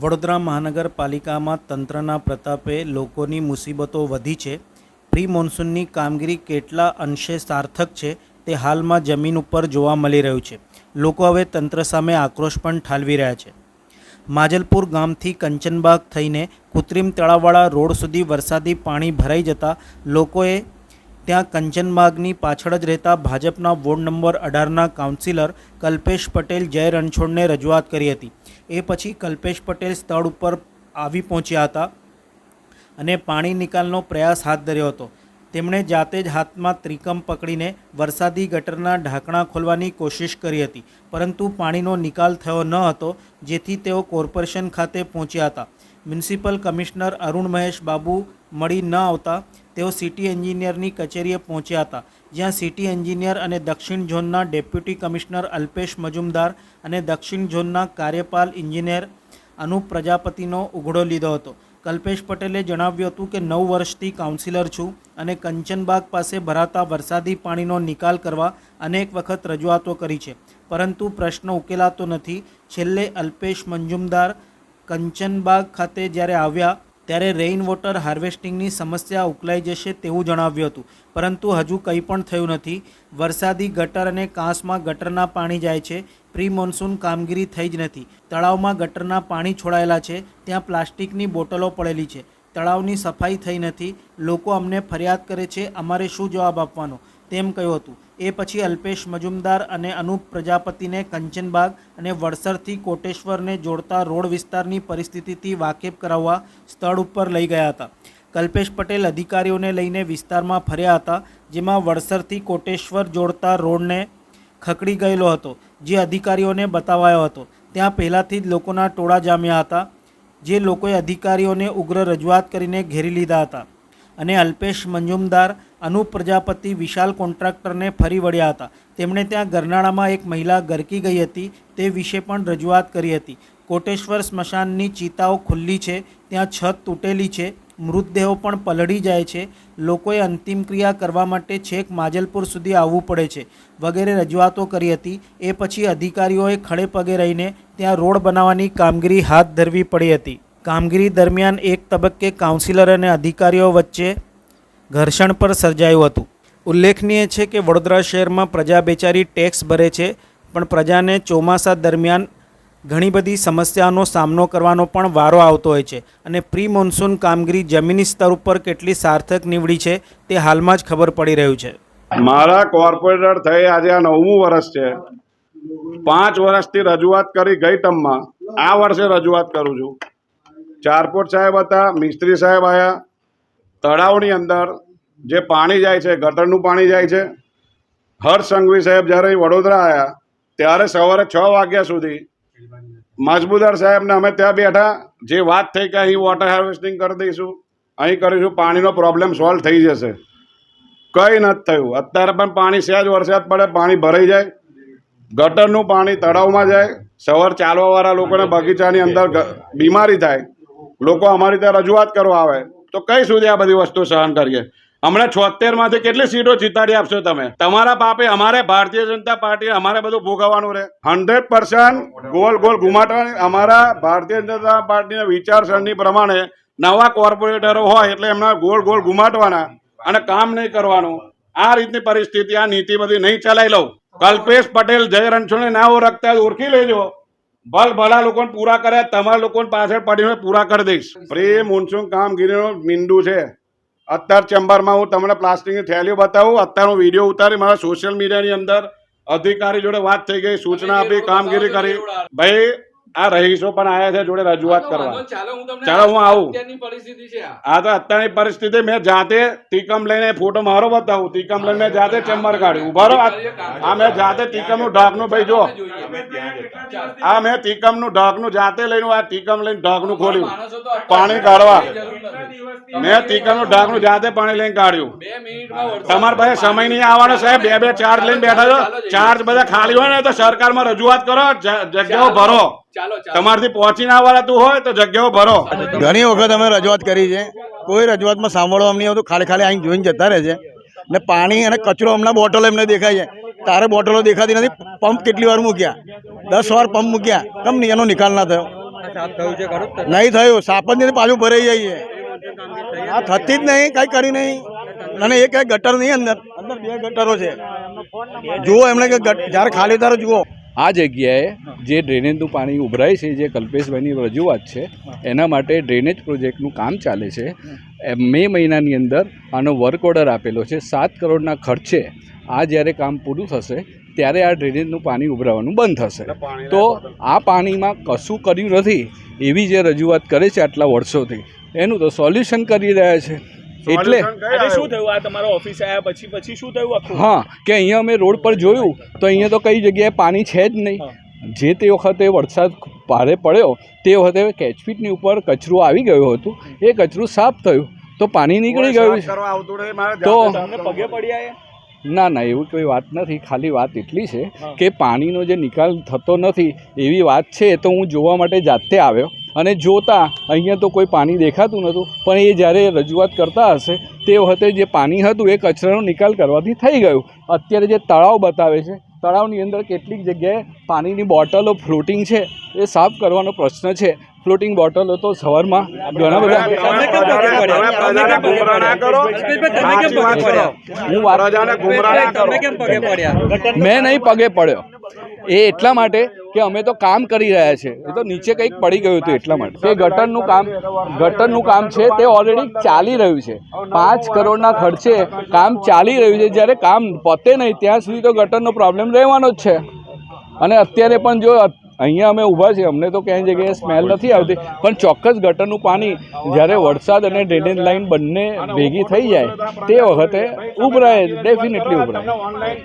વડોદરા મહાનગરપાલિકામાં તંત્રના પ્રતાપે લોકોની મુસીબતો વધી છે. પ્રી મોન્સૂનની કામગીરી કેટલા અંશે સાર્થક છે તે હાલમાં જમીન ઉપર જોવા મળી રહ્યું છે. લોકો હવે તંત્ર સામે આક્રોશ પણ ઠાલવી રહ્યા છે. માજલપુર ગામથી કંચનબાગ થઈને કૃત્રિમ તળાવવાળા રોડ સુધી વરસાદી પાણી ભરાઈ જતાં લોકોએ ત્યાં કંચનબાગની પાછળ જ રહેતા ભાજપના વોર્ડ નંબર અઢારના કાઉન્સિલર કલ્પેશ પટેલ જય રણછોડને રજૂઆત કરી હતી. એ પછી કલ્પેશ પટેલ સ્થળ ઉપર આવી પહોંચ્યા હતા અને પાણી નિકાલનો પ્રયાસ હાથ ધર્યો હતો. તેમણે જાતે જ હાથમાં ત્રિકમ પકડીને વરસાદી ગટરના ઢાંકણા ખોલવાની કોશિશ કરી હતી, પરંતુ પાણીનો નિકાલ થયો ન હતો, જેથી તેઓ કોર્પોરેશન ખાતે પહોંચ્યા હતા. મ્યુનિસિપલ કમિશનર અરુણ મહેશ બાબુ મળી ન આવતા તેઓ સિટી એન્જિનિયરની કચેરીએ પહોંચ્યા હતા, જ્યાં સિટી એન્જિનિયર અને દક્ષિણ ઝોનના ડેપ્યુટી કમિશનર અલ્પેશ મજુમદાર અને દક્ષિણ ઝોનના કાર્યપાલ એન્જિનિયર અનુપ પ્રજાપતિનો ઉઘડો લીધો હતો. કલ્પેશ પટેલે જણાવ્યું હતું કે, નવ વર્ષથી કાઉન્સિલર છું અને કંચનબાગ પાસે ભરાતા વરસાદી પાણીનો નિકાલ કરવા અનેક વખત રજૂઆતો કરી છે, પરંતુ પ્રશ્ન ઉકેલાતો નથી. છેલ્લે અલ્પેશ મંજુમદાર કંચનબાગ ખાતે જ્યારે આવ્યા ત્યારે રેઇન વોટર હાર્વેસ્ટિંગની સમસ્યા ઉકલાઈ જશે તેવું જણાવ્યું હતું. પરંતુ હજુ કંઈ પણ થયું નથી. વરસાદી ગટર અને કાંસમાં ગટરના પાણી જાય છે. પ્રી મોન્સૂન કામગીરી થઈ જ નથી. તળાવમાં ગટરના પાણી છોડાયેલા છે. ત્યાં પ્લાસ્ટિકની બોટલો પડેલી છે. તળાવની સફાઈ થઈ નથી. લોકો અમને ફરિયાદ કરે છે. અમારે શું જવાબ આપવાનો? તેમ કહ્યું હતું. એ પછી અલ્પેશ મજુમદાર અને અનુપ પ્રજાપતિને કંચનબાગ અને વડસરથી કોટેશ્વરને જોડતા રોડ વિસ્તારની પરિસ્થિતિથી વાકેફ કરાવવા સ્થળ ઉપર લઈ ગયા હતા. કલ્પેશ પટેલ અધિકારીઓને લઈને વિસ્તારમાં ફર્યા હતા, જેમાં વડસરથી કોટેશ્વર જોડતા રોડને ખકડી ગયેલો હતો, જે અધિકારીઓને બતાવાયો હતો. ત્યાં પહેલાંથી જ લોકોના ટોળા જામ્યા હતા, જે લોકોએ અધિકારીઓને ઉગ્ર રજૂઆત કરીને ઘેરી લીધા હતા. અને અલ્પેશ મંજુમદાર અનુપ પ્રજાપતિ વિશાલ કોન્ટ્રાક્ટરને ફરી વળ્યા હતા. તેમણે ત્યાં ગરનાળામાં એક મહિલા ગરકી ગઈ હતી, તે વિશે પણ રજૂઆત કરી હતી. કોટેશ્વર સ્મશાનની ચિતાઓ ખુલ્લી છે, ત્યાં છત તૂટેલી છે, મૃતદેહો પણ પલળી જાય છે, લોકોએ અંતિમ ક્રિયા કરવા માટે છેક માજલપુર સુધી આવવું પડે છે, વગેરે રજૂઆતો કરી હતી. એ પછી અધિકારીઓએ ખડે પગે રહીને ત્યાં રોડ બનાવવાની કામગીરી હાથ ધરવી પડી હતી. કામગીરી દરમિયાન એક તબક્કે કાઉન્સિલર અને અધિકારીઓ વચ્ચે ઘર્ષણ પર સર્જાયું હતું. ઉલ્લેખનીય છે કે વડોદરા શહેરમાં પ્રજા બેચારી ટેક્સ ભરે છે, પણ પ્રજાને ચોમાસા દરમિયાન ઘણી બધી સમસ્યાનો સામનો કરવાનો પણ વારો આવતો હોય છે અને પ્રી મોન્સૂન કામગીરી જમીની સ્તર ઉપર કેટલી સાર્થક નીવડી છે તે હાલમાં જ ખબર પડી રહ્યું છે. મારા કોર્પોરેટર થઈ આજે આ નવમું વર્ષ છે. પાંચ વર્ષથી રજૂઆત કરી ગઈ ટમમાં. આ વર્ષે રજૂઆત કરું છું. ચારપોટ સાહેબ હતા, મિસ્ત્રી સાહેબ આવ્યા તળાવની અંદર જે પાણી જાય છે, ગટરનું પાણી જાય છે, હર્ષ સંઘવી સાહેબ જ્યારે વડોદરા આવ્યા, ત્યારે સવારે છ વાગ્યા સુધી મજબૂદાર સાહેબને અમે ત્યાં બેઠા, જે વાત થઈ કે અહીં વોટર હાર્વેસ્ટિંગ કરી દઈશું, અહીં કરીશું, પાણીનો પ્રોબ્લેમ સોલ્વ થઈ જશે. કંઈ નથી થયું. અત્યારે પણ પાણી સહેજ વરસાદ પડે, પાણી ભરાઈ જાય, ગટરનું પાણી તળાવમાં જાય, સવાર ચાલવાવાળા લોકોને બગીચાની અંદર બીમારી થાય, લોકો અમારી ત્યાં રજૂઆત કરવા આવે. તો કઈ સુધી આ બધી વસ્તુ સહન કરીએ? હમણાં છોતેરમાંથી કેટલી સીટો જીતાડી આપશો તમે? તમારા પાપે અમારે ભારતીય જનતા પાર્ટી અમારે બધું ભોગવવાનું રહે. હંડ્રેડ પર્સન્ટ ગોલ ગોલ ઘુમાટવાની અમારા ભારતીય જનતા પાર્ટીના વિચારસરણી પ્રમાણે નવા કોર્પોરેટરો હોય એટલે એમના ગોળ ગોળ ઘુમાટવાના અને કામ નહીં કરવાનું. આ રીતની પરિસ્થિતિ, આ નીતિ બધી નહીં ચલાવી લઉં. કલ્પેશ પટેલ, જય રણછોડને ના ઓળખતા ઓળખી લેજો. ભલ ભલા લોકોને પૂરા કર્યા તમારા લોકોને પાછળ પડીને પૂરા કરી દઈશ. પ્રી મોન્સૂન કામગીરીનું મીંડું છે. અત્યાર ચેમ્બરમાં હું તમને પ્લાસ્ટિકની થેલીઓ બતાવું. અત્યારે હું વીડિયો ઉતારી મારા સોશિયલ મીડિયાની અંદર અધિકારી જોડે વાત થઈ ગઈ સૂચના આપી કામગીરી કરી. ભાઈ આ રહીશો પણ આયા છે જોડે રજૂઆત કરવા. ચાલો હું તમને ચાલો, હું આવું. અત્યારની આ. આ તો અત્યારની પરિસ્થિતિ મેં જાતે ટીકમ લઈને ફોટો મારો બતાવું. ટીકમ લઈને મેં જાતે ચેમ્બર કાઢ્યું. ઊભા રહો. આ- મેં જાતે તીકમનું ઢાકનું ભાઈ જો. આ મેં તીકમનું ઢાકનું જાતે લઈને આ તીકમ લઈને ઢાકનું ખોલ્યું. માણસો તો અત્યારે પાણી કાઢવા. મેં ટીકમ તીકમનું ઢાકનું જાતે પાણી લઈને કાઢ્યું. તમારા પાસે સમય નહીં આવવાનો સાહેબ. બે બે ચાર્જ લઈને બેઠા છો. ચાર્જ બધા ખાલી હોય ને તો સરકારમાં રજૂઆત કરો. જગ્યાઓ ભરો. ચાલો પહોંચી તમારથી પહોંચીને આવવાતું હોય તો જગ્યાઓ ભરો. ઘણી વખત અમે રજૂઆત કરી છે. કોઈ રજૂઆતમાં સાંભળવા નહીં આવતું ખાલી ખાલી અહીં જોઈને જતા રહે છે. ને પાણી અને કચરો હમણાં બોટલ એમને દેખાય છે. તારે બોટલો દેખાતી નથી પંપ કેટલી વાર મૂક્યા? દસ વાર પંપ મૂક્યા. કેમ નહીં એનો નિકાલ ના થયો. છે નહીં થયું સાપ જ નહીં પાછું ભરાઈ જઈએ આ થતી જ નહીં કંઈ કરી નહીં. અને એ કાંઈ ગટર નહીં અંદર. અંદર બે ગટરો છે. જુઓ એમણે કે ગટ- જ્યારે ખાલી તારો જુઓ. આ જગ્યાએ જે ડ્રેનેજનું પાણી ઉભરાય છે જે કલ્પેશભાઈની રજૂઆત છે એના માટે ડ્રેનેજ પ્રોજેક્ટનું કામ ચાલે છે. એ મે મહિનાની અંદર આનો વર્ક ઓર્ડર આપેલો છે સાત કરોડના ખર્ચે આ જ્યારે કામ પૂરું થશે ત્યારે આ ડ્રેનેજનું પાણી ઉભરાવાનું બંધ થશે. તો આ પાણીમાં કશું કર્યું નથી એવી જે રજૂઆત કરે છે આટલા વર્ષોથી એનું તો સોલ્યુશન કરી રહ્યા છે. એટલે શું થયું? આ તમારો ઓફિસ આવ્યા પછી પછી શું થયું આખું? હા કે અહીંયા અમે રોડ પર જોયું તો અહીંયા તો કઈ જગ્યાએ પાણી છે જ નહીં. જે તે વખતે વરસાદ ભારે પડ્યો તે વખતે કેચપીટની ઉપર કચરું આવી ગયું હતું. એ કચરું સાફ થયું તો પાણી નીકળી ગયું તો પગે પડ્યા ના ના એવું કોઈ વાત નથી. ખાલી વાત એટલી છે કે પાણીનો જે નિકાલ થતો નથી એવી વાત છે તો હું જોવા માટે જાતે આવ્યો. અને જોતા અહીંયા તો કોઈ પાણી દેખાતું નહોતું, પણ એ જ્યારે રજૂઆત કરતા હશે, તે વખતે જે પાણી હતું એ કચરાનો નિકાલ કરવાથી થઈ ગયું. અત્યારે જે તળાવ બતાવે છે, તળાવની અંદર કેટલીક જગ્યાએ પાણીની બોટલો ફ્લોટિંગ છે, એ સાફ કરવાનો પ્રશ્ન છે. ફ્લોટિંગ બોટલો તો સવારમાં. ઘણા બધા મેં નહીં પગે પડ્યો. એ એટલા માટે કે અમે તો કામ કરી રહ્યા છે. એ તો નીચે કંઈક પડી ગયું હતું એટલા માટે. તે ગટરનું કામ ગટરનું કામ છે તે ઓલરેડી ચાલી રહ્યું છે. પાંચ કરોડના ખર્ચે કામ ચાલી રહ્યું છે. જ્યારે કામ પતે નહીં ત્યાં સુધી તો ગટરનો પ્રોબ્લેમ રહેવાનો જ છે. અને અત્યારે પણ જો અહીંયા અમે ઊભા છીએ. અમને તો ક્યાંય જગ્યાએ સ્મેલ નથી આવતી. પણ ચોક્કસ ગટરનું પાણી જ્યારે વરસાદ અને ડ્રેનેજ લાઇન બંને ભેગી થઈ જાય, તે વખતે ઉભરાય ડેફિનેટલી ઉભરાય.